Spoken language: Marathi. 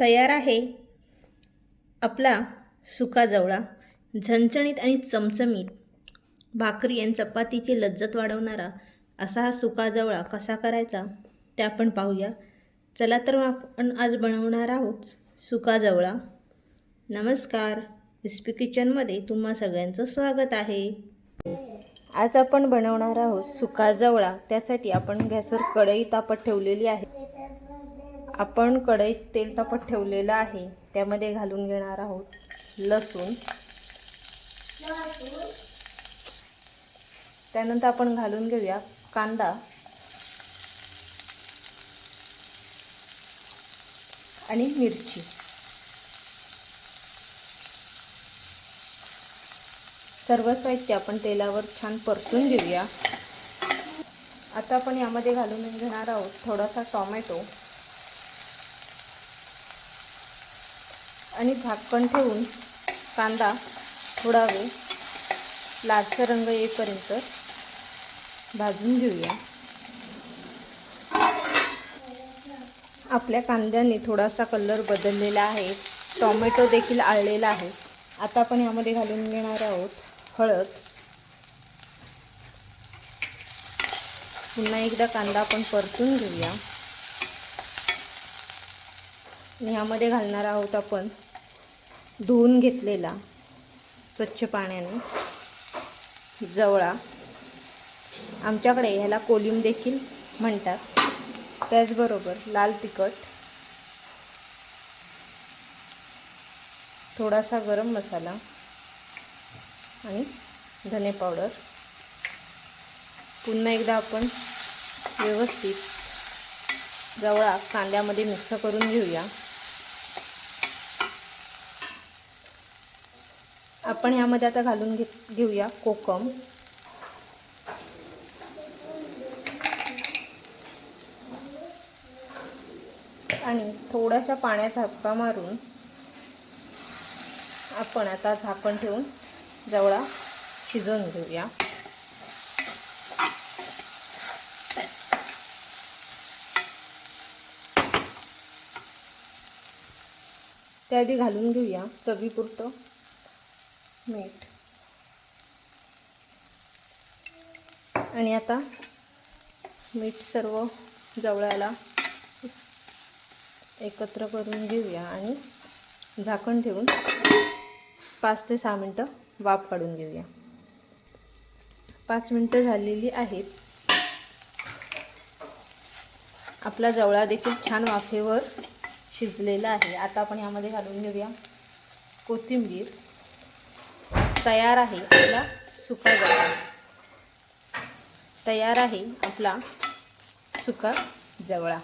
तयार आहे. आपला सुका जवळा झणझणीत आणि चमचमीत. भाकरी आणि चपातीची लज्जत वाढवणारा असा हा सुका जवळा कसा करायचा ते आपण पाहूया. चला तर मग आपण आज बनवणार आहोत सुका जवळा नमस्कार एस किचनमध्ये तुम्हा सगळ्यांचं स्वागत आहे. आज आपण बनवणार आहोत सुका जवळा त्यासाठी आपण गॅसवर कढई तापत ठेवलेली आहे. आपण कढईत तेल तापत ठेवलेलं आहे. त्यामध्ये घालून घेणार आहोत लसूण. त्यानंतर आपण घालून घेऊया कांदा. आणि मिरची. सर्व साहित्य आपण तेलावर छान परतून घेऊया. आता आपण यामध्ये घालून घेणार आहोत थोडासा टॉमॅटो. आणि झाकण ठेवून कांदा थोडा वेळ लालसा रंग येईपर्यंत भाजून घेऊया. आपल्या कांद्याने थोडासा कलर बदललेला आहे. टॉमॅटो देखील आळलेला आहे. आता आपण यामध्ये घालून घेणार आहोत हळद. पुन्हा एकदा कांदा आपण परतून घेऊया. आणि ह्यामध्ये घालणार आहोत आपण धुवून घेतलेला स्वच्छ पाण्याने जवळा. आमच्याकडे ह्याला कोलिम देखील म्हणतात. त्याचबरोबर लाल तिखट थोडासा गरम मसाला आणि धने पावडर. पुन्हा एकदा आपण व्यवस्थित जवळा कांद्यामध्ये मिक्स करून घेऊया. आपण ह्यामध्ये आता घालून घे घेऊया कोकम. आणि थोड्याशा पाण्यात हक्का मारून आपण आता झाकण ठेवून जवळा शिजवून घेऊया. त्याआधी घालून घेऊया चवीपुरतं मीठ आणि आता मीठ सर्व जवळाला एकत्र करून घेऊया आणि झाकण ठेवून पाच ते सहा मिनटं वाफ काढून घेऊया. पाच मिनटं झालेली आहेत. आपला जवळा देखील छान वाफेवर शिजलेला आहे. आता आपण यामध्ये घालून घेऊया कोथिंबीर. तयार आहे आपला सुका जवळा तयार आहे आपला सुका जवळा.